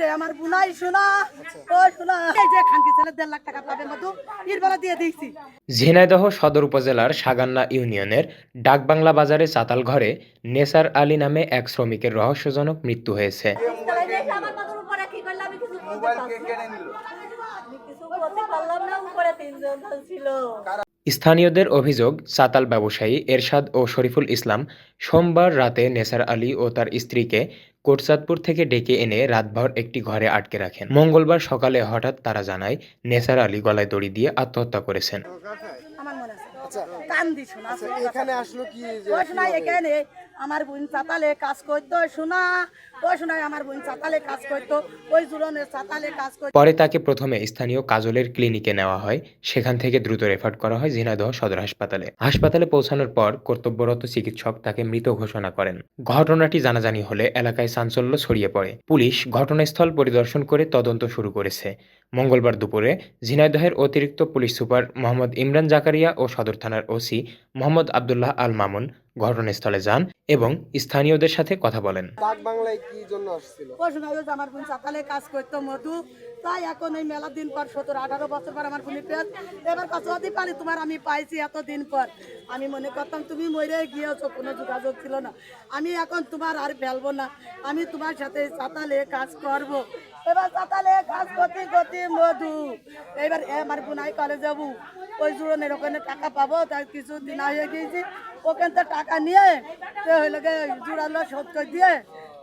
রে আমার বুনাই শোনা ও শোনা। এই যে খানকি ছেলে দেড় লাখ টাকা পাবে মধু। এর বেলা দিয়ে দিয়েছি। ঝিনাইদহ সদর উপজেলার সাগান্না ইউনিয়নের ডাকবাংলা বাজারে চাতাল ঘরে নেসার আলী নামে এক শ্রমিকের রহস্যজনক মৃত্যু হয়েছে। কিছু পারলাম না উপরে তিনজন ছিল। স্থানীয়দের অভিযোগ চাতাল ব্যবসায়ী এরশাদ ও শরীফুল ইসলাম সোমবার রাতে নেসার আলী ও তার স্ত্রীকে কোটচাঁদপুর থেকে ডেকে এনে রাতভর একটি ঘরে আটকে রাখেন। মঙ্গলবার সকালে হঠাৎ তারা জানায় নেসার আলী গলায় দড়ি দিয়ে আত্মহত্যা করেছেন। আমার আচ্ছা। আচ্ছা বোন চাতালে কাজ করতো শোনা। ও শোনা আমার বোন চাতালে কাজ করতো ওই জুলনের চাতালে কাজ করতো। পরে তাকে প্রথমে স্থানীয় কাজলের ক্লিনিকে নেওয়া হয় সেখান থেকে দ্রুত রেফার করা হয় ঝিনাইদহ সদর হাসপাতালে। হাসপাতালে পৌঁছানোর পর কর্তব্যরত চিকিৎসক তাকে মৃত ঘোষণা করেন। ঘটনাটি জানাজানি হলে এলাকায় চাঞ্চল্য ছড়িয়ে পড়ে। পুলিশ ঘটনাস্থল পরিদর্শন করে তদন্ত শুরু করেছে। মঙ্গলবার দুপুরে ঝিনাইদহের অতিরিক্ত পুলিশ সুপার মোহাম্মদ ইমরান জাকারিয়া ও সদর থানার ওসি মোহাম্মদ আবদুল্লাহ আল মামুন ঘটনাস্থলে যান এবং স্থানীয়দের সাথে কথা বলেন। বাংলায় কি জন্য আসছিল? ও শোনা আমার বোন চাতালে কাজ করতো মধু। তাই এখন এই মেলা দিন পর সতেরো, আঠারো বছর পর আমার বোনের পেঁয়াজ এবার কত অতি পালি, তোমার আমি পাইছি এত দিন পর। আমি মনে করতাম তুমি মরে গিয়েছো, কোনো যোগাযোগ ছিল না। আমি এখন তোমার আর ফেলব না। আমি তোমার সাথে চাতালে কাজ করব। এবার চাতালে কাজ করতে করতে মধু। এবার আমার বোনাই কলেজ যাব। ওই জুড়নের ওখানে টাকা পাবো, তাই কিছু দিন হয়ে গিয়েছি। ওখান থেকে টাকা নিয়ে হইলে জুড়ালো শোধ করে দিয়ে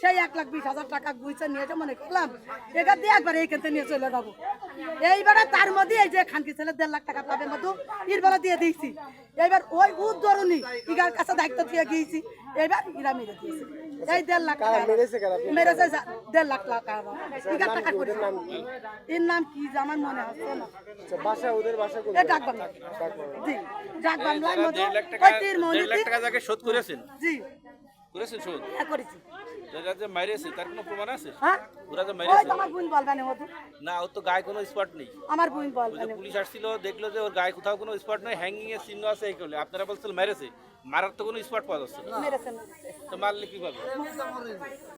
সেই এক লাখ বিশ হাজার টাকা গুইছে নিয়েছে মনে করলাম এখান দিয়ে একবার এইখান থেকে নিয়ে চলে যাব। এইবারে তার মধ্যে এই যে খানকি ছেলে দেড় লাখ টাকা পাবে মধু এর বেলা দিয়ে দিয়েছি। এইবার ওই উদ্ধরণী ইগার কাছে দায়িত্ব দিয়ে গিয়েছি এইবার ইরা মেরে দিয়েছে। এই দেড় লাখ টাকা। মেরেছে মেরেছে দেড় লাখ টাকা ইগার টাকা করে এর নাম কি যে আমার মনে হচ্ছে না। আচ্ছা বাসা ওদের বাসা এ ডাক বাংলা জি ডাক বাংলার মধ্যে দেড় লাখ টাকা ওই তীর টাকা যাকে শোধ করেছেন। জি। করেছেন শোধ হ্যাঁ করেছি। যারা যে মাইরেছে তার কোনো প্রমাণ আছে? হ্যাঁ? ওরা যে ওই মাইরেছে তো আমার বোন বলবে না মধু। না ওর তো গায়ে কোনো স্পট নেই। আমার বোন ওই বলবে না। পুলিশ আসছিল দেখল যে ওর গায়ে কোথাও কোনো স্পট নেই হ্যাঙ্গিং এর চিহ্ন আছে এই করলে। আপনারা বলছেন মেরেছে মারার তো কোনো স্পট পাওয়া যাচ্ছে না। মেরেছে মেরেছে। তো মারলে কীভাবে